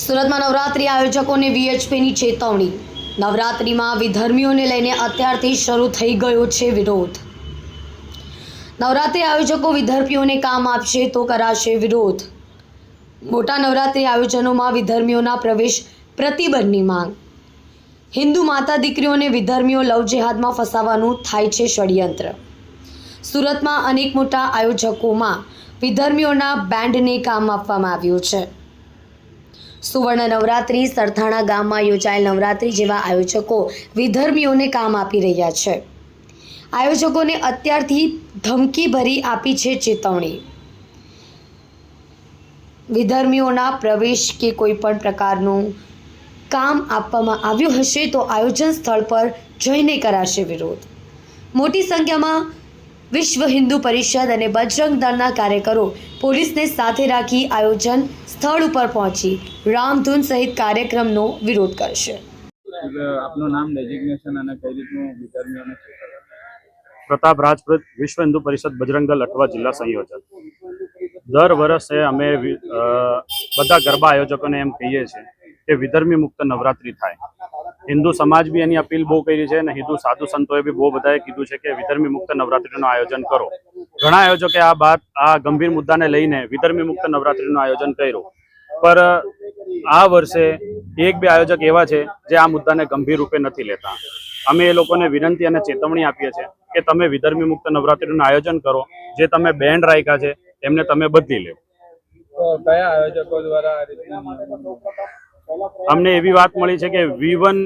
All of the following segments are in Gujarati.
સુરતમાં નવરાત્રી આયોજકોને વીએચપીની ચેતવણી. નવરાત્રીમાં વિધર્મીઓને લઈને અત્યારથી શરૂ થઈ ગયો છે વિરોધ. નવરાત્રી આયોજકો વિધર્મીઓને કામ આપશે તો કરાશે વિરોધ. મોટા નવરાત્રી આયોજનોમાં વિધર્મીઓના પ્રવેશ પ્રતિબંધની માંગ. હિન્દુ માતા દીકરીઓને વિધર્મીઓ લવ જેહાદમાં ફસાવાનું થાય છે ષડયંત્ર. સુરતમાં અનેક મોટા આયોજકોમાં વિધર્મીઓના બેન્ડને કામ આપવામાં આવ્યું છે. સુવર્ણ નવરાત્રી સરથાણા ગામમાં યોજાયેલ નવરાત્રી જેવા આયોજકો વિધર્મીઓને કામ આપી રહ્યા છે. આયોજકોને અત્યારથી ધમકી ભરી આપી છે ચેતવણી. વિધર્મીઓના પ્રવેશ કે કોઈ પણ પ્રકારનું કામ આપવામાં આવ્યું હશે તો આયોજન સ્થળ પર જઈને કરાશે વિરોધ. મોટી સંખ્યામાં વિશ્વ હિન્દુ પરિષદ અને બજરંગ દળના કાર્યકરો પોલીસને સાથે રાખી આયોજન સ્થળ ઉપર પહોંચી રામધૂન સહિત કાર્યક્રમનો વિરોધ કરશે. આપનું નામ ડેઝિગ્નેશન અને કઈ રીતનું પ્રતાપ રાજપૂત વિશ્વ હિન્દુ પરિષદ બજરંગ અઠવા જિલ્લા સંયોજક. દર વર્ષે અમે અ, બધા ગરબા આયોજકોને એમ કહીએ છીએ કે વિધર્મી મુક્ત નવરાત્રી થાય. હિન્દુ સમાજ બી એની અપીલ બહુ કરી છે અને હિન્દુ સાધુ સંતોએ બી બહુ બધાએ કીધું છે કે વિધર્મી મુક્ત નવરાત્રીનું આયોજન કરો. ઘણા આયોજકે આ વાત આ ગંભીર મુદ્દાને લઈને વિધર્મી મુક્ત નવરાત્રીનું આયોજન કર્યું. પર આ વર્ષે એક બે આયોજક એવા છે જે આ મુદ્દાને ગંભીર રૂપે નથી લેતા. અમે એ લોકોને વિનંતી અને ચેતવણી આપીએ છીએ કે તમે વિધર્મી મુક્ત નવરાત્રીનું આયોજન કરો, જે તમે બેન્ડ રાખ્યા છે, એમને તમે બદલી લો. કયા આયોજકો દ્વારા અમને એવી વાત મળી છે કે વિવન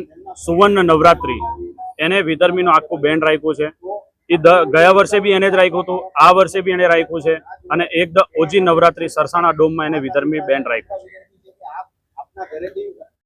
સુવર્ણ નવરાત્રી, એને વિધર્મીનું આખું બેન્ડ રાખ્યું છે. એ ગયા વર્ષે બી એને જ રાખ્યું હતું, આ વર્ષે બી એને રાખ્યું છે અને એક ઓછી નવરાત્રી સરસાણા ડોમમાં એને વિધર્મી બેન્ડ રાખ્યું છે.